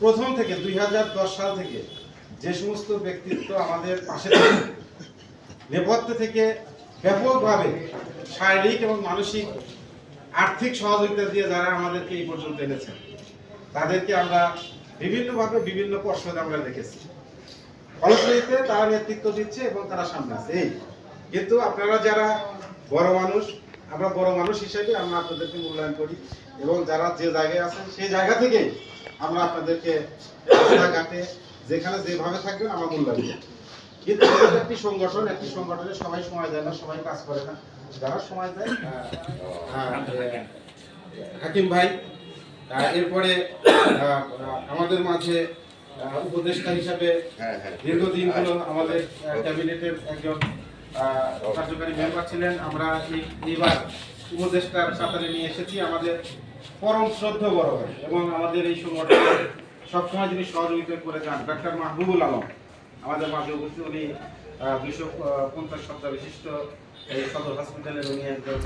প্রথম থেকে দুই হাজার দশ সাল থেকে যে সমস্ত ব্যক্তিত্ব আমাদের পাশে নেপথ্য থেকে ব্যাপকভাবে শারীরিক এবং মানসিক আর্থিক সহযোগিতা দিয়ে যারা আমাদেরকে এই পর্যন্ত এনেছেন, তাদেরকে আমরা বিভিন্নভাবে বিভিন্ন পর্ষদে আমরা দেখেছি। ফলশ্রুতিতে তারা নেতৃত্ব দিচ্ছে এবং তারা সামনে আছে। এই, কিন্তু আপনারা যারা বড় মানুষ আমরা বড় মানুষ হিসেবে আমরা আপনাদেরকে মূল্যায়ন করি এবং যারা যে জায়গায় আছেন সেই জায়গা থেকে আমরা আপনাদেরকে রাস্তাঘাটে যেখানে যেভাবে থাকবেন আমরা মূল্যায়ন করি। কিন্তু একটি সংগঠন একটি সংগঠনে সবাই সময় দেয় না সবাই কাজ করে না। যারা সময় দেয় আহ, হাকিম ভাই এরপরে আমাদের মাঝে উপদেষ্টা হিসাবে দীর্ঘদিন হলো আমাদের ক্যাবিনেটের একজন কার্যকারী মেম্বার ছিলেন। আমরা এইবার উপদেষ্টার সাঁতারে নিয়ে এসেছি। আমাদের পরম শ্রদ্ধ বড় এবং আমাদের এই সংগঠনে সবসময় যিনি সহযোগিতা করে যান, ডাক্তার মাহবুবুল আলম, আমাদের মাঝে উপস্থিত, উনি দুইশো পঞ্চাশ সপ্তাহ বিশিষ্ট এই সদর হসপিটালের উনি একজন।